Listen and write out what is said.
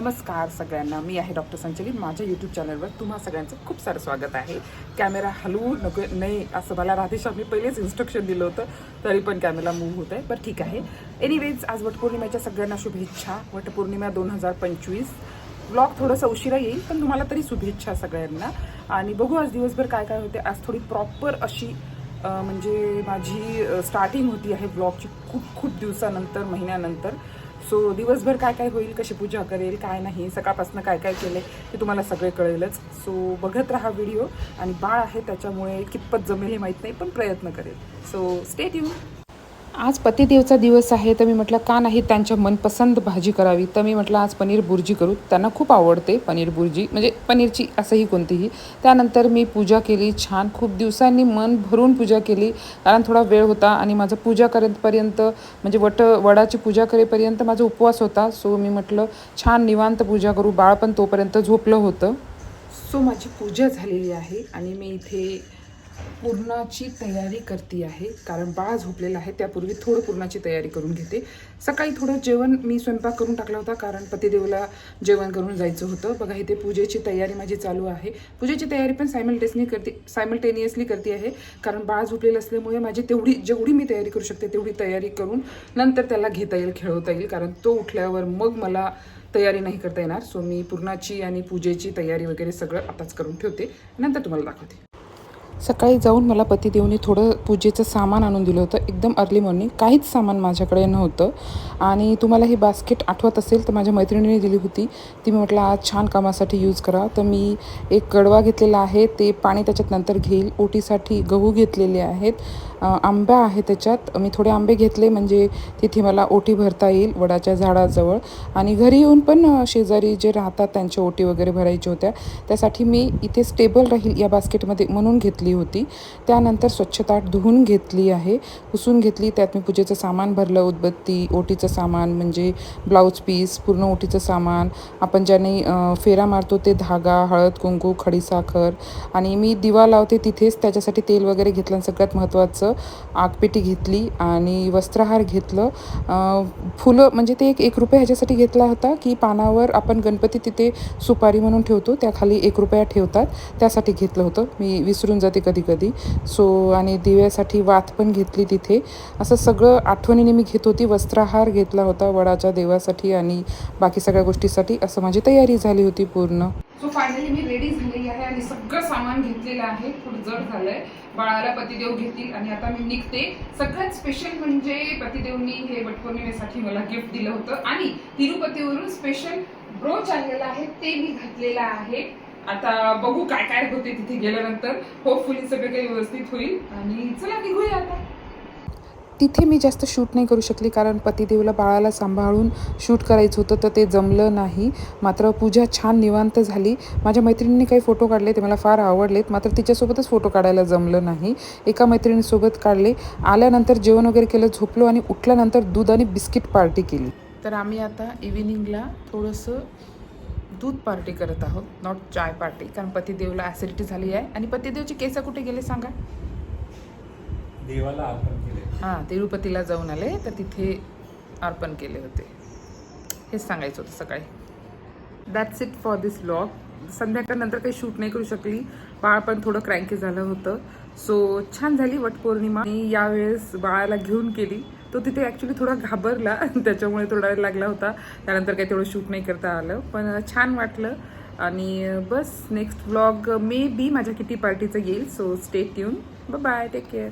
नमस्कार सगळ्यांना. मी आहे डॉक्टर संचलित. माझ्या यूट्यूब चॅनलवर तुम्हा सगळ्यांचं खूप सारं स्वागत आहे. कॅमेरा हलवू नको नाही असं मला राधेश्यामने पहिलेच इन्स्ट्रक्शन दिलं होतं तरी पण कॅमेरा मूव्ह होत आहे बरं ठीक आहे. एनिवेज आज वटपौर्णिमेच्या सगळ्यांना शुभेच्छा. वटपौर्णिमा दोन हजार पंचवीस. ब्लॉग थोडंसं उशिरा येईल पण तुम्हाला तरी शुभेच्छा सगळ्यांना. आणि बघू आज दिवसभर काय काय होते. आज थोडी प्रॉपर अशी म्हणजे माझी स्टार्टिंग होती आहे ब्लॉगची खूप खूप दिवसानंतर महिन्यानंतर. सो दिवसभर काय काय होईल कशी पूजा करेल काय नाही सकाळपासून काय काय केले ते तुम्हाला सगळे कळेलच. सो बघत राहा व्हिडिओ आणि बाळ आहे त्याच्यामुळे कितपत जमेल हे माहीत नाही पण प्रयत्न करेल. सो स्टेट यू आज पतिदेवचा दिवस आहे तर मी म्हटलं का नाही त्यांच्या मनपसंत भाजी करावी? तर मी म्हटलं आज पनीर बुर्जी करू. त्यांना खूप आवडते पनीर बुर्जी म्हणजे पनीरची असंही कोणतीही. त्यानंतर मी पूजा केली छान खूप दिवसांनी मन भरून पूजा केली कारण थोडा वेळ होता आणि माझं पूजा करेपर्यंत म्हणजे वट वडाची पूजा करेपर्यंत माझा उपवास होता. सो मी म्हटलं छान निवांत पूजा करू. बाळ पण तोपर्यंत झोपलं होतं. सो माझी पूजा झालेली आहे आणि मी इथे पूर्णाची तयारी करते आहे. कारण बाळ झोपलेलं आहे त्यापूर्वी थोडं पूर्णाची तयारी करून घेते. सकाळी थोडं जेवण मी स्वयंपाक करून टाकला होता कारण पतिदेवला जेवण करून जायचं होतं. बघा इथे पूजेची तयारी माझी चालू आहे. पूजेची तयारी पण सायमल्टेसनी करते सायमल्टेनियसली करते आहे. कारण बाळ झोपलेलं असल्यामुळे माझी तेवढी जेवढी मी तयारी करू शकते तेवढी तयारी करून नंतर त्याला घेता येईल खेळवता येईल. कारण तो उठल्यावर मग मला तयारी नाही करता येणार. सो मी पूर्णाची आणि पूजेची तयारी वगैरे सगळं आताच करून ठेवते. नंतर तुम्हाला दाखवते. सकाळी जाऊन मला पतिदेवने थोडं पूजेचं सामान आणून दिलं होतं एकदम अर्ली मॉर्निंग काहीच सामान माझ्याकडे नव्हतं. आणि तुम्हाला हे बास्केट आठवत असेल तर माझ्या मैत्रिणीने दिली होती. ती मी म्हटलं आज छान कामासाठी यूज करा. तर मी एक कडवा घेतलेला आहे ते पाणी त्याच्यात नंतर घेईल. ओटीसाठी गहू घेतलेले आहेत. आंबा आहे त्याच्यात. मी थोडे आंबे घेतले म्हणजे तिथे मला ओटी भरता येईल वडाच्या झाडाजवळ. आणि घरी येऊन पण शेजारी जे राहतात त्यांच्या ओटी वगैरे भरायच्या होत्या. त्यासाठी मी इथे स्टेबल राहील या बास्केटमध्ये म्हणून घेतली होती. त्यानंतर स्वच्छता धुवून घेतली आहे. पुसून घेतली. त्यात मी पूजेचं सामान भरलं उदबत्ती ओटीचं सामान म्हणजे ब्लाऊज पीस पूर्ण ओटीचं सामान. आपण ज्याने फेरा मारतो ते धागा हळद कुंकू खडीसाखर आणि मी दिवा लावते तिथेच. त्याच्यासाठी तेल वगैरे घेतलं आणि सगळ्यात महत्त्वाचं आगपेटी घेतली आणि वस्त्रहार घेतलं. फुलं म्हणजे ते एक एक रुपया ह्याच्यासाठी घेतला होता की पानावर आपण गणपती तिथे सुपारी म्हणून ठेवतो त्याखाली एक रुपया ठेवतात त्यासाठी घेतलं होतं. मी विसरून जाते कधी कधी. सो आणि दिव्यासाठी वात पण घेतली तिथे. असं सगळं आठवणीने मी घेत होती. वस्त्रहार घेतला होता वडाच्या देवासाठी आणि बाकी सगळ्या गोष्टीसाठी. असं माझी तयारी झाली होती पूर्ण. सो फायनली मी रेडी आणि सगळं सामान घेतलेलं आहे. थोडं जड झालंय. बाळाला पतिदेव घेतील आणि आता मी निघते. सगळ्यात स्पेशल म्हणजे पतिदेवनी हे वटपौर्णिमेसाठी मला गिफ्ट दिलं होतं. आणि तिरुपतीवरून स्पेशल ब्रोच आणलेला आहे. ते मी घातलेलं आहे. आता बघू काय काय होते तिथे गेल्यानंतर. होपफुली सगळं काही व्यवस्थित होईल. आणि चला निघूया आता. तिथे मी जास्त शूट नाही करू शकली कारण पतिदेवला बाळाला सांभाळून शूट करायचं होतं तर ते जमलं नाही. मात्र पूजा छान निवांत झाली. माझ्या मैत्रिणींनी काही फोटो काढले ते मला फार आवडलेत मात्र तिच्यासोबतच फोटो काढायला जमलं नाही. एका मैत्रिणीसोबत काढले. आल्यानंतर जेवण वगैरे केलं झोपलो आणि उठल्यानंतर दूध आणि बिस्किट पार्टी केली. तर आम्ही आता इव्हिनिंगला थोडंसं दूध पार्टी करत आहोत नॉट चाय पार्टी कारण पतिदेवला ॲसिडिटी झाली आहे. आणि पतिदेवचे केस कुठे गेले सांगा? देवाला अर्पण केले. हां तिरुपतीला जाऊन आले तर तिथे अर्पण केले होते. हेच सांगायचं होतं सकाळी. That's it for this blog संध्याकाळनंतर काही शूट नाही करू शकली. बाळ पण थोडं क्रँकी झालं होतं. सो छान झाली वटपौर्णिमा. मी यावेळेस बाळाला घेऊन केली तो तिथे ॲक्च्युली थोडा घाबरला. त्याच्यामुळे थोडा वेळ लागला होता. त्यानंतर काही तेवढं शूट नाही करता आलं. पण छान वाटलं. आणि बस नेक्स्ट व्लॉग मे बी माझ्या किटी पार्टीचं येईल. So stay tune bye take care